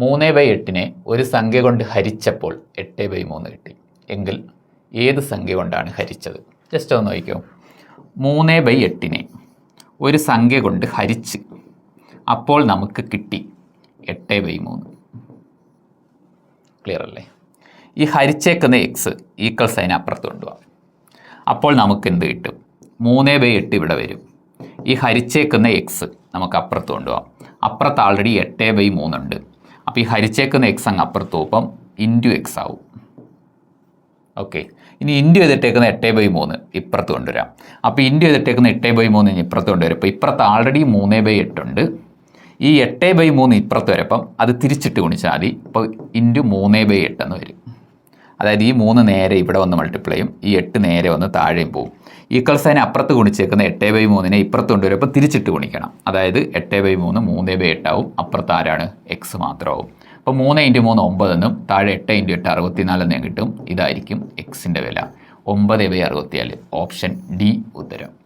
മൂന്ന് ബൈ എട്ടിനെ ഒരു സംഖ്യ കൊണ്ട് ഹരിച്ചപ്പോൾ എട്ട് ബൈ മൂന്ന് കിട്ടി. എങ്കിൽ ഏത് സംഖ്യ കൊണ്ടാണ് ഹരിച്ചത്? ജസ്റ്റ് ഒന്ന് നോക്കിക്കോ. മൂന്ന് ബൈ എട്ടിനെ ഒരു സംഖ്യ കൊണ്ട് ഹരിച്ച് അപ്പോൾ നമുക്ക് കിട്ടി എട്ട് ബൈ മൂന്ന്. ക്ലിയർ അല്ലേ? ഈ ഹരിച്ചേക്കുന്ന എക്സ് ഈക്വൽ സൈൻ അപ്പുറത്ത് കൊണ്ടുപോകാം അപ്പോൾ നമുക്ക് എന്ത് കിട്ടും? മൂന്ന് ബൈ എട്ട് ഇവിടെ വരും. ഈ ഹരിച്ചേക്കുന്ന എക്സ് നമുക്ക് അപ്പുറത്ത് കൊണ്ടുപോകാം അപ്പുറത്ത് ആൾറെഡി എട്ട് ബൈ മൂന്നുണ്ട്. അപ്പോൾ ഈ ഹരിച്ചേക്കുന്ന എക്സ് അങ്ങ് അപ്പുറത്ത് ഒപ്പം ഇന്റു എക്സ് ആവും. ഓക്കെ ഇനി ഇന്റു ചെയ്തിട്ടേക്കുന്ന എട്ട് ബൈ മൂന്ന് ഇപ്പുറത്ത് കൊണ്ടുവരാം. അപ്പോൾ ഇന്റു ചെയ്തിട്ടേക്കുന്ന എട്ട് ബൈ മൂന്ന് ഇനി ഇപ്പുറത്ത് കൊണ്ടുവരും. അപ്പോൾ ഇപ്പുറത്ത് ആൾറെഡി മൂന്ന് ബൈ എട്ടുണ്ട് ഈ എട്ട് ബൈ മൂന്ന് ഇപ്പുറത്ത് വരപ്പം അത് തിരിച്ചിട്ട് ഗുണിച്ചാൽ മതി. അപ്പോൾ ഇന്റു മൂന്ന് ബൈ എട്ടെന്ന് വരും. അതായത് ഈ മൂന്ന് നേരെ ഇവിടെ വന്ന് മൾട്ടിപ്ലൈ ചെയ്യും. ഈ എട്ട് നേരെ വന്ന് താഴെയും പോകും ഈക്വൽ സൈൻ അപ്പുറത്ത് ഗുണിച്ചേക്കുന്ന എട്ട് ബൈ മൂന്നിനെ ഇപ്പുറത്ത് കൊണ്ടുവരുമ്പോൾ തിരിച്ചിട്ട് ഗുണിക്കണം. അതായത് എട്ട് ബൈ മൂന്ന് മൂന്ന് ബൈ എട്ടാവും അപ്പുറത്ത് ആരാണ്? എക്സ് മാത്രമാവും. അപ്പോൾ മൂന്ന് ഇന്റു മൂന്ന് ഒമ്പതെന്നും താഴെ എട്ട് ഇന്റു എട്ട് അറുപത്തിനാലെന്നും കിട്ടും. ഇതായിരിക്കും എക്സിന്റെ വില. ഒമ്പത് ബൈ അറുപത്തിനാല് ഓപ്ഷൻ ഡി ഉത്തരം.